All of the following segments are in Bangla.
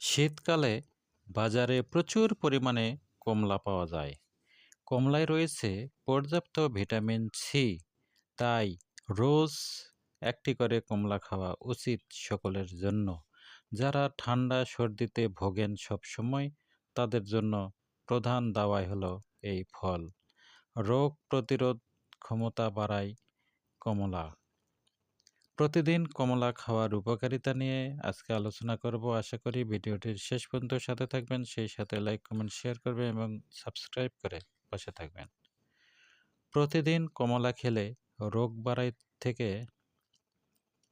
শীতকালে বাজারে প্রচুর পরিমাণে কমলা পাওয়া যায়। কমলায় রয়েছে পর্যাপ্ত ভিটামিন সি তাই রোজ একটি করে কমলা খাওয়া উচিত সকলের জন্য। যারা ঠান্ডা সর্দিতে ভোগেন সবসময়, তাদের জন্য প্রধান দাওয়াই হলো এই ফল। রোগ প্রতিরোধ ক্ষমতা বাড়ায় কমলা। প্রতিদিন কমলা খাওয়ার উপকারিতা নিয়ে আজকে আলোচনা করব। আশা করি ভিডিওটির শেষ পর্যন্ত সাথে থাকবেন। সেই সাথে লাইক কমেন্ট শেয়ার করবেন এবং সাবস্ক্রাইব করে পাশে থাকবেন। প্রতিদিন কমলা খেলে রোগ বাড়াই থেকে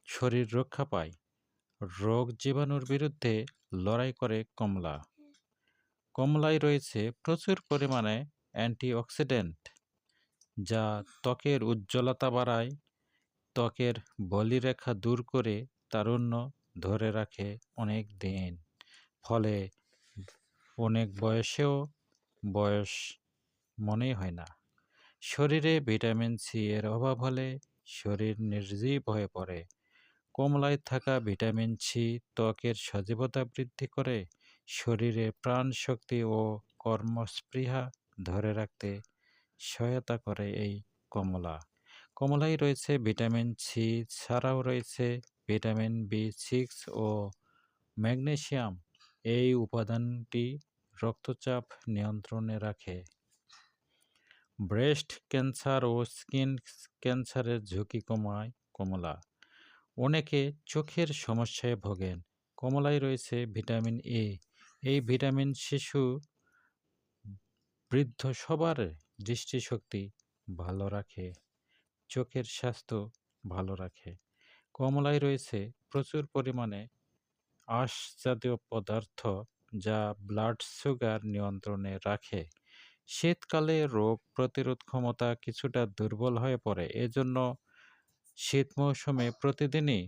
শরীর রক্ষা পায়। রোগ জীবাণুর বিরুদ্ধে লড়াই করে কমলা। কমলায় রয়েছে প্রচুর পরিমাণে অ্যান্টিঅক্সিডেন্ট যা ত্বকের উজ্জ্বলতা বাড়ায় ত্বকের বলিরেখা দূর করে তারুণ্য ধরে রাখে অনেক দিন। ফলে অনেক বয়সেও বয়স মনেই হয় না। শরীরে ভিটামিন সি এর অভাব হলে শরীর নির্জীব হয়ে পড়ে। কমলায় থাকা ভিটামিন সি ত্বকের সজীবতা বৃদ্ধি করে শরীরে প্রাণ শক্তি ও কর্মস্পৃহা ধরে রাখতে সহায়তা করে এই কমলা। কমলায় রয়েছে ভিটামিন সি ছাড়াও রয়েছে ভিটামিন বি সিক্স ও ম্যাগনেশিয়াম এই উপাদানটি রক্তচাপ নিয়ন্ত্রণে রাখে। ব্রেস্ট ক্যান্সার ও স্কিন ক্যান্সারের ঝুঁকি কমায় কমলা। অনেকে চোখের সমস্যায় ভোগেন। কমলায় রয়েছে ভিটামিন এ এই ভিটামিন শিশু বৃদ্ধ সবার দৃষ্টিশক্তি ভালো রাখে। চোখের স্বাস্থ্য ভালো রাখে। কমলায় রয়েছে প্রচুর পরিমাণে আঁশ জাতীয় পদার্থ যা ব্লাড সুগার নিয়ন্ত্রণে রাখে। শীতকালে রোগ প্রতিরোধ ক্ষমতা কিছুটা দুর্বল হয়ে পড়ে। এজন্য শীত মৌসুমে প্রতিদিনই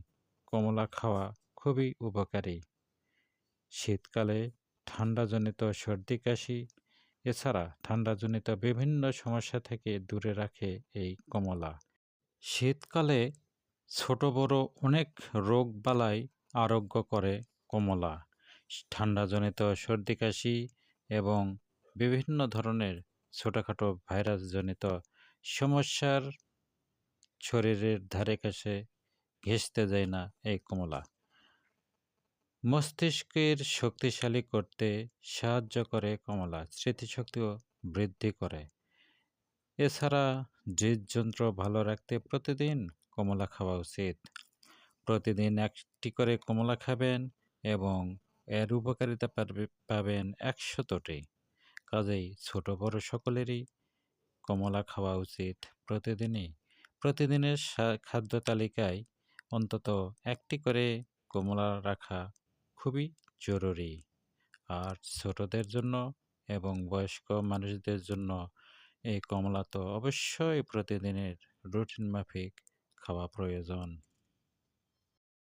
কমলা খাওয়া খুবই উপকারী। শীতকালে ঠান্ডাজনিত সর্দি, কাশি, এছাড়া ঠান্ডাজনিত বিভিন্ন সমস্যা থেকে দূরে রাখে এই কমলা। শীতকালে ছোট বড় অনেক রোগ বালাই আরোগ্য করে কমলা, ঠান্ডাজনিত সর্দি কাশি এবং বিভিন্ন ধরনের ছোটোখাটো ভাইরাসজনিত সমস্যার শরীরের ধারে কাছে ঘেঁষতে যায় না এই কমলা। মস্তিষ্কের শক্তিশালী করতে সাহায্য করে কমলা, স্মৃতিশক্তিও বৃদ্ধি করে। এছাড়া হৃদযন্ত্র ভালো রাখতে প্রতিদিন কমলা খাওয়া উচিত। প্রতিদিন একটি করে কমলা খাবেন এবং এর উপকারিতা পাবেন একশতটি। কাজেই ছোট বড় সকলেরই কমলা খাওয়া উচিত প্রতিদিনই। প্রতিদিনের খাদ্য তালিকায় অন্তত একটি করে কমলা রাখা খুবই জরুরি। আর ছোটদের জন্য এবং বয়স্ক মানুষদের জন্য এই কমলা তো অবশ্যই প্রতিদিনের রুটিন মাফিক খাওয়া প্রয়োজন।